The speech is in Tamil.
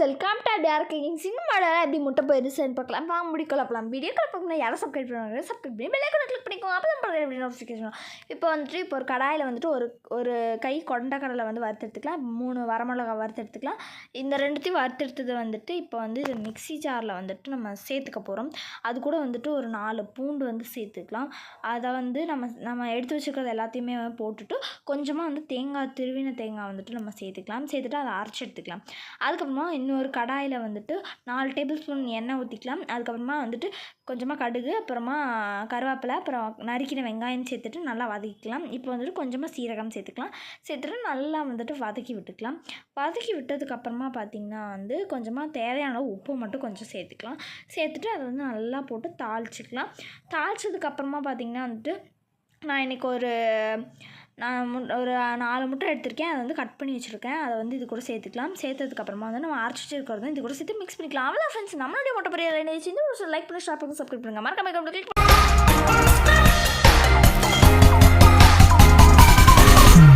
வெல்கம் டு டேரக்டிங் சினிமாவில் எப்படி முட்டை போயிருச்சுன்னு பார்க்கலாம். வாங்க முடிக்கலாம் பார்க்கலாம் வீடியோ கால் பார்க்கணும் யாரும் சப்ஸ்கிரைப் பண்ணுவாங்க சப்ஸ்கிரைப் பண்ணி பெல்லைக்கனை கிளிக் பண்ணிக்கோங்க. அப்போ தான் பண்ணுறது எப்படி நோட்டிஃபிகேஷன் இப்போ வந்துட்டு இப்போ ஒரு கடாயில் வந்துட்டு ஒரு ஒரு கை கொண்ட கடலை வந்து வறுத்தெடுத்துக்கலாம். மூணு வரமிளகா வறுத்தெடுத்துக்கலாம். இந்த ரெண்டுத்தையும் வறுத்தெடுத்தது வந்துட்டு இப்போ வந்து இது மிக்ஸி ஜாரில் வந்துட்டு நம்ம சேர்த்துக்க போகிறோம் அது கூட வந்துட்டு ஒரு நாலு பூண்டு வந்து சேர்த்துக்கலாம். அதை வந்து நம்ம நம்ம எடுத்து வச்சுருக்கிறது எல்லாத்தையுமே போட்டுட்டு கொஞ்சமாக வந்து தேங்காய் திருவின தேங்காய் வந்துட்டு நம்ம சேர்த்துக்கலாம். சேர்த்துட்டு அதை அரைச்சி எடுத்துக்கலாம். அதுக்கப்புறமா இன்னொரு கடாயில் வந்துட்டு நாலு டேபிள் ஸ்பூன் எண்ணெய் ஊற்றிக்கலாம் அதுக்கப்புறமா வந்துட்டு கொஞ்சமாக கடுகு அப்புறமா கருவேப்பிலை அப்புறம் நறுக்கின வெங்காயம் சேர்த்துட்டு நல்லா வதக்கிக்கலாம். இப்போ வந்துட்டு கொஞ்சமாக சீரகம் சேர்த்துக்கலாம். சேர்த்துட்டு நல்லா வந்துட்டு வதக்கி விட்டுக்கலாம். வதக்கி விட்டதுக்கப்புறமா பார்த்திங்கன்னா வந்து கொஞ்சமாக தேவையான உப்பு மட்டும் கொஞ்சம் சேர்த்துக்கலாம். சேர்த்துட்டு அதை வந்து நல்லா போட்டு தாளிச்சிக்கலாம். தாளிச்சதுக்கப்புறமா பார்த்திங்கன்னா வந்துட்டு நான் இன்றைக்கி ஒரு நான் மு ஒரு நாலு முட்டை எடுத்திருக்கேன் அதை வந்து கட் பண்ணி வச்சுருக்கேன். அதை வந்து இது கூட சேர்த்துக்கலாம். சேர்த்ததுக்கப்புறமா வந்து நம்ம அரைச்சிட்டு இருக்கிறதும் இது கூட சேர்த்து மிக்ஸ் பண்ணிக்கலாம். அவ்வளோ ஃப்ரெண்ட்ஸ் நம்மளுடைய முட்டை பெரிய என்ன இந்த ஒரு லைக் பண்ணி ஷேர் பண்ணி சப்ஸ்கிரைப் பண்ணுங்கள் மறக்காம கிளிக்